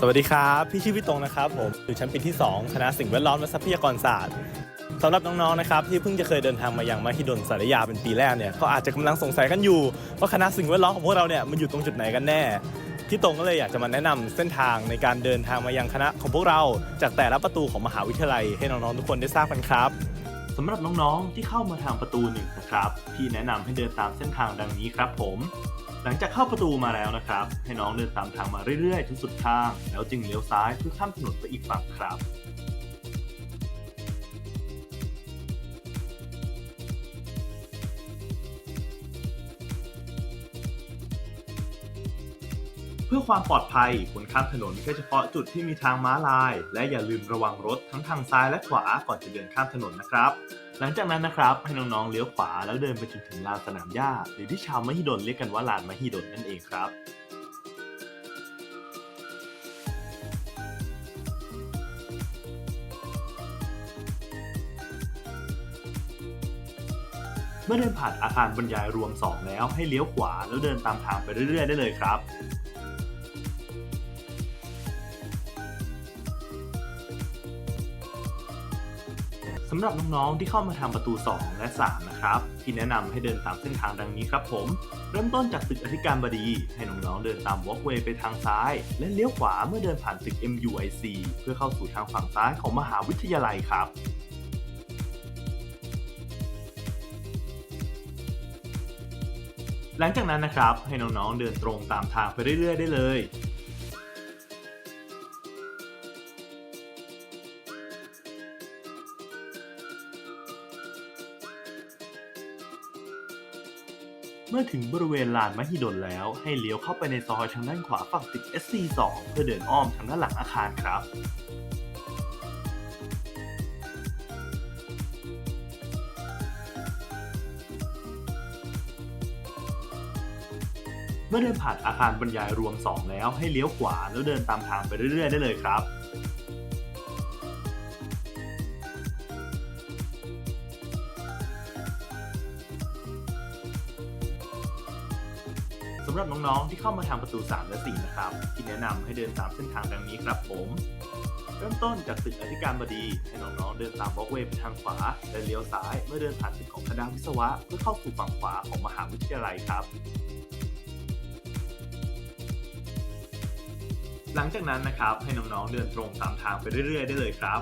สวัสดีครับ พี่ชื่อพี่ตรงนะครับ ผมอยู่ชั้นปีที่ 2 คณะสิ่งแวดล้อมและทรัพยากรศาสตร์สำหรับน้องๆนะครับที่เพิ่งจะเคยเดินทางมายังมหิดลสารยาเป็นปีแรกเนี่ยก็อาจจะกำลังสงสัยกันอยู่ว่าคณะสิ่งแวดล้อมของพวกเราเนี่ยมันอยู่ตรงจุดไหนกันแน่พี่ตรงก็เลยอยากจะมาแนะนำเส้นทางในการเดินทางมายังคณะของพวกเรา จากแต่ละประตูของมหาวิทยาลัยให้น้องๆทุกคนได้ทราบกันครับ สำหรับน้องๆ ที่เข้ามาทางประตูหนึ่งนะครับพี่แนะนำให้เดินตามเส้นทางดังนี้ครับผม หลังจากเข้าประตูมาแล้วนะครับ ให้น้องเดินตามทางมาเรื่อยๆจนสุดทาง แล้วจึงเลี้ยวซ้ายเพื่อข้ามถนนไปอีกฝั่งครับ เพื่อความปลอดภัยควรข้ามถนนแค่เฉพาะจุดที่มีทางม้าลาย และอย่าลืมระวังรถทั้งทางซ้ายและขวาก่อนจะเดินข้ามถนนนะครับ หลังจากนั้นนะครับให้น้องๆเลี้ยวขวาแล้วเดินไปจนถึงลานสนามหญ้า หรือที่ชาวมหิดลเรียกกันว่าลานมหิดลนั่นเองครับเมื่อเดินผ่านอาคารบรรยายรวม 2 แล้วให้เลี้ยวขวาแล้วเดินตามทางไปเรื่อย ๆ ได้เลยครับำหรับน้องๆที่เข้ามาทางประตู 2 และ 3 นะครับ ที่แนะนำให้เดินตามเส้นทางดังนี้ครับผม เริ่มต้นจากตึกอธิการบดี ให้น้องๆเดินตาม walkway ไปทางซ้าย และเลี้ยวขวาเมื่อเดินผ่านตึก MUIC เพื่อเข้าสู่ทางฝั่งซ้ายของมหาวิทยาลัยครับหลังจากนั้นนะครับให้น้องๆเดินตรงตามทางไปเรื่อยๆได้เลย เมื่อถึงบริเวณลานมหิดลแล้ว ให้เลี้ยวเข้าไปในซอยทางด้านขวาฝั่งตึก SC2 เพื่อเดินอ้อมทางด้านหลังอาคารครับเมื่อเดินผ่านอาคารบรรยายรวม 2 แล้วให้เลี้ยวขวาแล้วเดินตามทางไปเรื่อย ๆ ได้เลยครับ สำหรับน้องๆที่เข้ามาทางประตู 3 และ 4 นะครับที่แนะนำให้เดินตามเส้นทางดังนี้ครับผม เริ่มต้นจากตึกอธิการบดี ให้น้องๆเดินตามวอล์กเวย์ไปทางขวา และเลี้ยวซ้ายเมื่อเดินผ่านตึกของคณะวิศวะเพื่อเข้าสู่ฝั่งขวาของมหาวิทยาลัยครับ หลังจากนั้นนะครับให้น้องๆเดินตรงตามทางไปเรื่อย ๆ ได้เลยครับ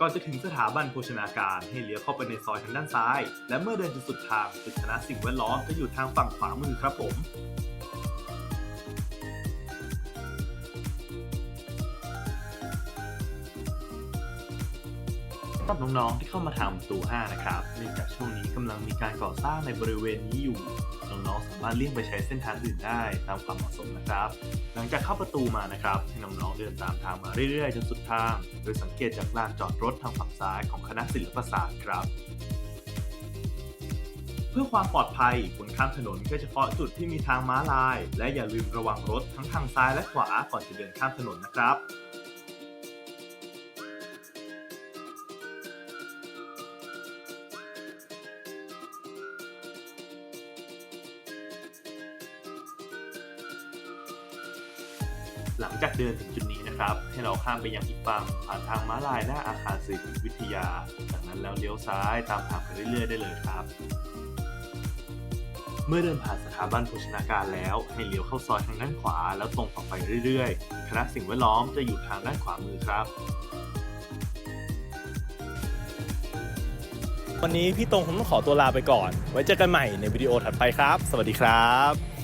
ก่อนจะถึงสถาบันโภชนาการให้เลี้ยวเข้าไปในซอยทางด้านซ้าย และเมื่อเดินจนสุดทางตึกคณะสิ่งแวดล้อมจะอยู่ทางฝั่งขวามือครับผม สำหรับน้องๆที่เข้ามาทางประตู 5 นะครับเนื่องจากช่วงนี้กำลังมีการก่อสร้างในบริเวณนี้อยู่ น้องๆสามารถเลี่ยงไปใช้เส้นทางอื่นได้ตามความเหมาะสมนะครับ หลังจากเข้าประตูมานะครับให้น้องๆเดินตามทางมาเรื่อยๆจนสุดทาง โดยสังเกตจากลานจอดรถทางฝั่งซ้ายของคณะศิลปศาสตร์ครับเพื่อความปลอดภัยควรข้ามถนนแค่เฉพาะจุดที่มีทางม้าลาย และอย่าลืมระวังรถทั้งทางซ้ายและขวาก่อนจะเดินข้ามถนนนะครับ หลังจากเดินถึงจุดนี้นะครับ ให้เราข้ามไปยังอีกฝั่งผ่านทางม้าลายหน้าอาคารสื่อวิทยา จากนั้นแล้วเลี้ยวซ้ายตามทางไปเรื่อยๆได้เลยครับ เมื่อเดินผ่านสถาบันโภชนาการแล้ว ให้เลี้ยวเข้าซอยทางด้านขวา แล้วตรงต่อไปเรื่อยๆ คณะสิ่งแวดล้อมจะอยู่ทางด้านขวามือครับวันนี้พี่ตรงผมต้องขอตัวลาไปก่อน ไว้เจอกันใหม่ในวิดีโอถัดไปครับ สวัสดีครับ